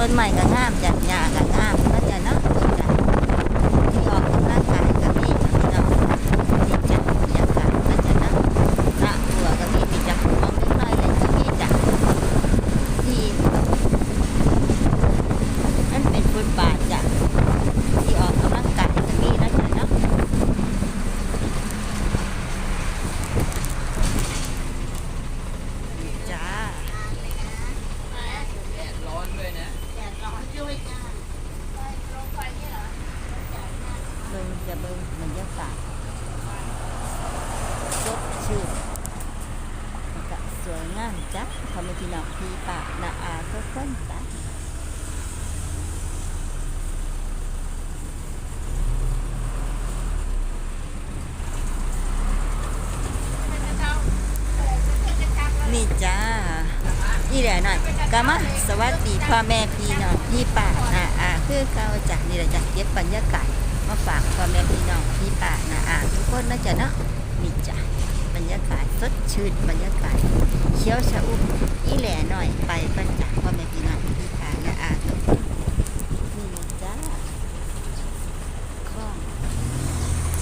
ต้นใหม่ก็งามจัดยา จะเบิ่งบรรยากาศสดชื่นแล้วก็สวยงามจ้ะพ่อแม่พี่น้องพี่ป้านาอาทุกคนจ้ะนี่จ้า นี่แหละหน่อยกามาสวัสดีพ่อแม่พี่น้องพี่ป่านาอาคือเก่าจ้ะนี่แหละจ้ะเก็บบรรยากาศ มาฝากพ่อแม่พี่น้องพี่ป่านาอาทุกคนนะจ๊ะเนาะนี่จ้ะบรรยากาศสดชื่นบรรยากาศเขียวชะอุ่มอีแหล